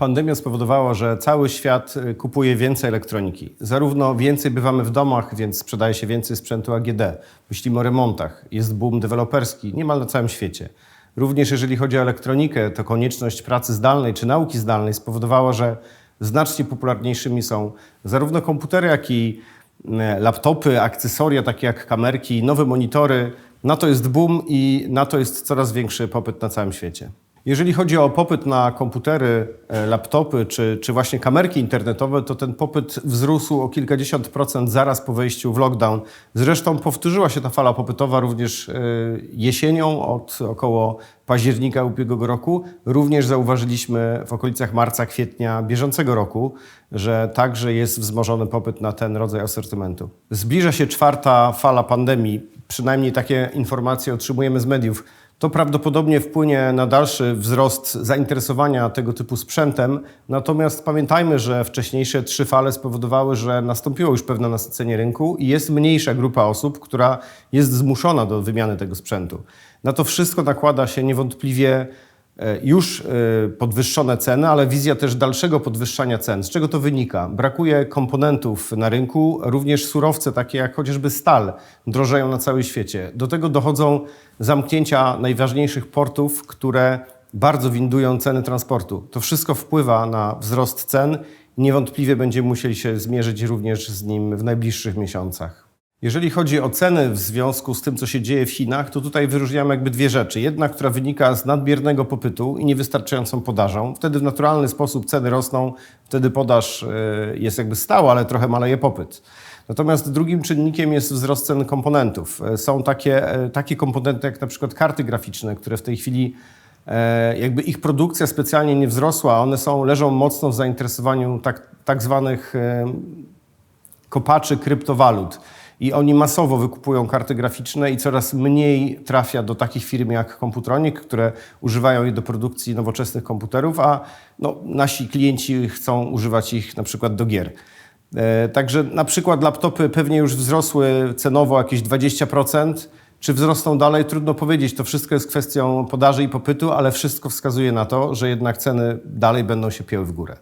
Pandemia spowodowała, że cały świat y, kupuje więcej elektroniki. Zarówno więcej bywamy w domach, więc sprzedaje się więcej sprzętu AGD. Myślimy o remontach. Jest boom deweloperski niemal na całym świecie. Również jeżeli chodzi o elektronikę, to konieczność pracy zdalnej czy nauki zdalnej spowodowała, że znacznie popularniejszymi są zarówno komputery, jak i e, laptopy, akcesoria takie jak kamerki, nowe monitory. Na to jest boom i na to jest coraz większy popyt na całym świecie. Jeżeli chodzi o popyt na komputery, e, laptopy czy, czy właśnie kamerki internetowe, to ten popyt wzrósł o kilkadziesiąt procent zaraz po wejściu w lockdown. Zresztą powtórzyła się ta fala popytowa również e, jesienią od około października ubiegłego roku. Również zauważyliśmy w okolicach marca, kwietnia bieżącego roku, że także jest wzmożony popyt na ten rodzaj asortymentu. Zbliża się czwarta fala pandemii, przynajmniej takie informacje otrzymujemy z mediów. To prawdopodobnie wpłynie na dalszy wzrost zainteresowania tego typu sprzętem. Natomiast pamiętajmy, że wcześniejsze trzy fale spowodowały, że nastąpiło już pewne nasycenie rynku i jest mniejsza grupa osób, która jest zmuszona do wymiany tego sprzętu. Na to wszystko nakłada się niewątpliwie już e, podwyższone ceny, ale wizja też dalszego podwyższania cen. Z czego to wynika? Brakuje komponentów na rynku, również surowce takie jak chociażby stal drożeją na całym świecie. Do tego dochodzą zamknięcia najważniejszych portów, które bardzo windują ceny transportu. To wszystko wpływa na wzrost cen niewątpliwie będziemy musieli się zmierzyć również z nim w najbliższych miesiącach. Jeżeli chodzi o ceny w związku z tym, co się dzieje w Chinach, to tutaj wyróżniamy jakby dwie rzeczy. Jedna, która wynika z nadmiernego popytu i niewystarczającą podażą. Wtedy w naturalny sposób ceny rosną, wtedy podaż y, jest jakby stała, ale trochę maleje popyt. Natomiast drugim czynnikiem jest wzrost cen komponentów. E, Są takie, e, takie komponenty jak na przykład karty graficzne, które w tej chwili e, jakby ich produkcja specjalnie nie wzrosła, one są, leżą mocno w zainteresowaniu tak, tak zwanych e, kopaczy kryptowalut. I oni masowo wykupują karty graficzne i coraz mniej trafia do takich firm jak Computronic, które używają je do produkcji nowoczesnych komputerów, a no, nasi klienci chcą używać ich na przykład do gier. E, Także na przykład laptopy pewnie już wzrosły cenowo jakieś 20%. Czy wzrosną dalej? Trudno powiedzieć. To wszystko jest kwestią podaży i popytu, ale wszystko wskazuje na to, że jednak ceny dalej będą się pięły w górę.